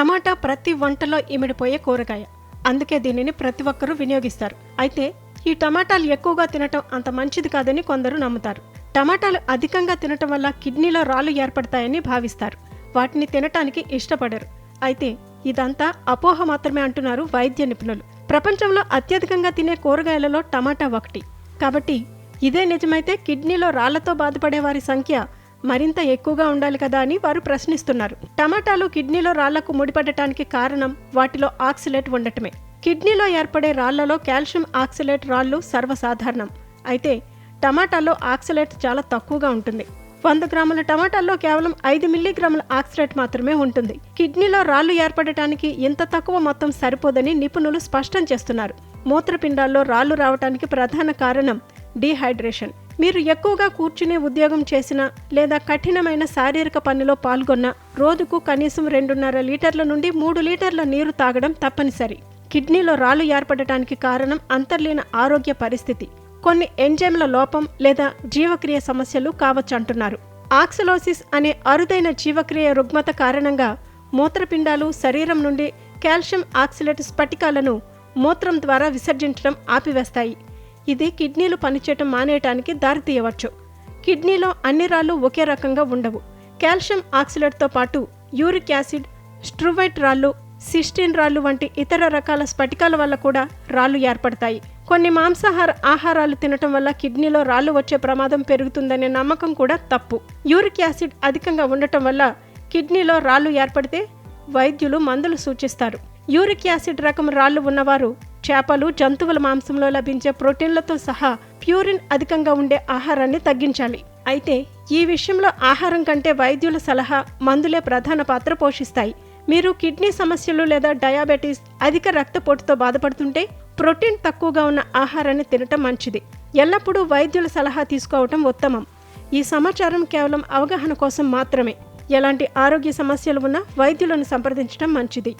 టమాటా ప్రతి వంటలో ఇమిడిపోయే కూరగాయ. అందుకే దీనిని ప్రతి ఒక్కరూ వినియోగిస్తారు. అయితే ఈ టమాటాలు ఎక్కువగా తినటం అంత మంచిది కాదని కొందరు నమ్ముతారు. టమాటాలు అధికంగా తినటం వల్ల కిడ్నీలో రాళ్ళు ఏర్పడతాయని భావిస్తారు. వాటిని తినటానికి ఇష్టపడరు. అయితే ఇదంతా అపోహ మాత్రమే అంటున్నారు వైద్య నిపుణులు. ప్రపంచంలో అత్యధికంగా తినే కూరగాయలలో టమాటా ఒకటి. కాబట్టి ఇదే నిజమైతే కిడ్నీలో రాళ్ళతో బాధపడే వారి సంఖ్య మరింత ఎక్కువగా ఉండాలి కదా అని వారు ప్రశ్నిస్తున్నారు. టమాటాలు కిడ్నీలో రాళ్ళకు ముడిపడటానికి కారణం వాటిలో ఆక్సిలేట్ ఉండటమే. కిడ్నీలో ఏర్పడే రాళ్ళలో కాల్షియం ఆక్సిలేట్ రాళ్ళు సర్వసాధారణం. అయితే టమాటాలో ఆక్సిలేట్ చాలా తక్కువగా ఉంటుంది. వంద గ్రాముల టమాటాల్లో కేవలం ఐదు మిల్లీగ్రాముల ఆక్సిలేట్ మాత్రమే ఉంటుంది. కిడ్నీలో రాళ్ళు ఏర్పడటానికి ఇంత తక్కువ మొత్తం సరిపోదని నిపుణులు స్పష్టం చేస్తున్నారు. మూత్రపిండాల్లో రాళ్ళు రావటానికి ప్రధాన కారణం డీహైడ్రేషన్. మీరు ఎక్కువగా కూర్చునే ఉద్యోగం చేసిన లేదా కఠినమైన శారీరక పనిలో పాల్గొన్న రోజుకు కనీసం రెండున్నర లీటర్ల నుండి మూడు లీటర్ల నీరు తాగడం తప్పనిసరి. కిడ్నీలో రాళ్ళు ఏర్పడటానికి కారణం అంతర్లీన ఆరోగ్య పరిస్థితి. కొన్ని ఎంజైమ్ల లోపం లేదా జీవక్రియ సమస్యలు కావచ్చంటున్నారు. ఆక్సిలోసిస్ అనే అరుదైన జీవక్రియ రుగ్మత కారణంగా మూత్రపిండాలు శరీరం నుండి కాల్షియం ఆక్సిలేట్ స్ఫటికాలను మూత్రం ద్వారా విసర్జించడం ఆపివేస్తాయి. ఇది కిడ్నీలు పనిచేయటం మానేయటానికి దారితీయవచ్చు కిడ్నీలో అన్ని రాళ్ళు ఒకే రకంగా ఉండవు. కాల్షియం ఆక్సిలేట్తో పాటు యూరిక్ యాసిడ్ స్ట్రువైట్ రాళ్ళు సిస్టిన్ రాళ్ళు వంటి ఇతర రకాల స్ఫటికాల వల్ల కూడా రాళ్ళు ఏర్పడతాయి. కొన్ని మాంసాహార ఆహారాలు తినటం వల్ల కిడ్నీలో రాళ్ళు వచ్చే ప్రమాదం పెరుగుతుందనే నమ్మకం కూడా తప్పు. యూరిక్ యాసిడ్ అధికంగా ఉండటం వల్ల కిడ్నీలో రాళ్ళు ఏర్పడితే వైద్యులు మందులు సూచిస్తారు. యూరిక్ యాసిడ్ రకం రాళ్ళు ఉన్నవారు చేపలు జంతువుల మాంసంలో లభించే ప్రోటీన్లతో సహా ప్యూరిన్ అధికంగా ఉండే ఆహారాన్ని తగ్గించాలి. అయితే ఈ విషయంలో ఆహారం కంటే వైద్యుల సలహా మందులే ప్రధాన పాత్ర పోషిస్తాయి. మీరు కిడ్నీ సమస్యలు లేదా డయాబెటీస్ అధిక రక్తపోటుతో బాధపడుతుంటే ప్రోటీన్ తక్కువగా ఉన్న ఆహారాన్ని తినటం మంచిది. ఎల్లప్పుడూ వైద్యుల సలహా తీసుకోవటం ఉత్తమం. ఈ సమాచారం కేవలం అవగాహన కోసం మాత్రమే. ఎలాంటి ఆరోగ్య సమస్యలు ఉన్నా వైద్యులను సంప్రదించడం మంచిది.